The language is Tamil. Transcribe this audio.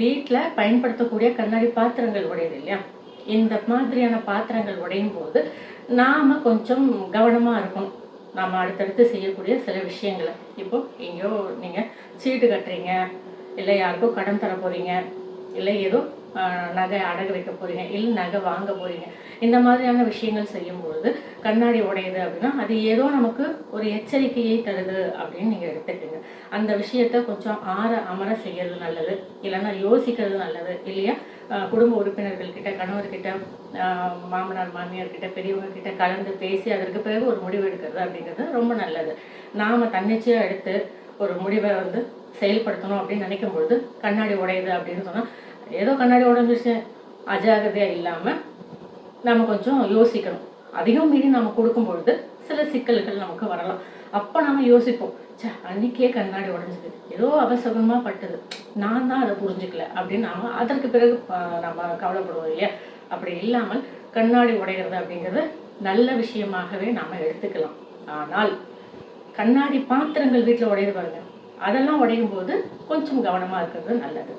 வீட்டில் பயன்படுத்தக்கூடிய கண்ணாடி பாத்திரங்கள் உடையுது இல்லையா? இந்த மாதிரியான பாத்திரங்கள் உடையும் போது நாம் கொஞ்சம் கவனமாக இருக்கணும். நாம் அடுத்தடுத்து செய்யக்கூடிய சில விஷயங்களை. இப்போ எங்கேயோ நீங்கள் சீட்டு கட்டுறீங்க இல்லை யாருக்கோ கடன் தர போகிறீங்க இல்லை ஏதோ நகை அடகு வைக்க போகிறீங்க இல்லை நகை வாங்க போகிறீங்க இந்த மாதிரியான விஷயங்கள் செய்யும்பொழுது கண்ணாடி உடையுது அப்படின்னா அது ஏதோ நமக்கு ஒரு எச்சரிக்கையை தருது அப்படின்னு நீங்கள் எடுத்துக்கோங்க. அந்த விஷயத்த கொஞ்சம் ஆற அமர செய்யறது நல்லது இல்லைன்னா யோசிக்கிறது நல்லது இல்லையா? குடும்ப உறுப்பினர்கள் கிட்ட கணவர்கிட்ட மாமனார் மாமியார் கிட்ட பெரியவங்க கிட்ட கலந்து பேசி அதற்கு பிறகு ஒரு முடிவு எடுக்கிறது அப்படிங்கிறது ரொம்ப நல்லது. நாம் தன்னிச்சையாக எடுத்து ஒரு முடிவை வந்து செயல்படுத்தணும் அப்படின்னு நினைக்கும் பொழுது கண்ணாடி உடையுது அப்படின்னு சொன்னால் ஏதோ கண்ணாடி உடஞ்சிச்சு அஜாகிரதையாக இல்லாமல் நம்ம கொஞ்சம் யோசிக்கணும். அதிகம் மீறி நம்ம கொடுக்கும் பொழுது சில சிக்கல்கள் நமக்கு வரலாம். அப்போ நம்ம யோசிப்போம் ச்சே அன்னைக்கே கண்ணாடி உடஞ்சிது ஏதோ அவசரமாக பட்டது நான் தான் அதை புரிஞ்சுக்கல அப்படின்னு நாம் அதற்கு பிறகு நம்ம கவலைப்படுவோம் இல்லையா? அப்படி இல்லாமல் கண்ணாடி உடையிறது அப்படிங்கிறது நல்ல விஷயமாகவே நாம் எடுத்துக்கலாம். ஆனால் கண்ணாடி பாத்திரங்கள் வீட்டில் உடையது பாருங்க அதெல்லாம் உடையும் போது கொஞ்சம் கவனமா இருக்கிறது நல்லது.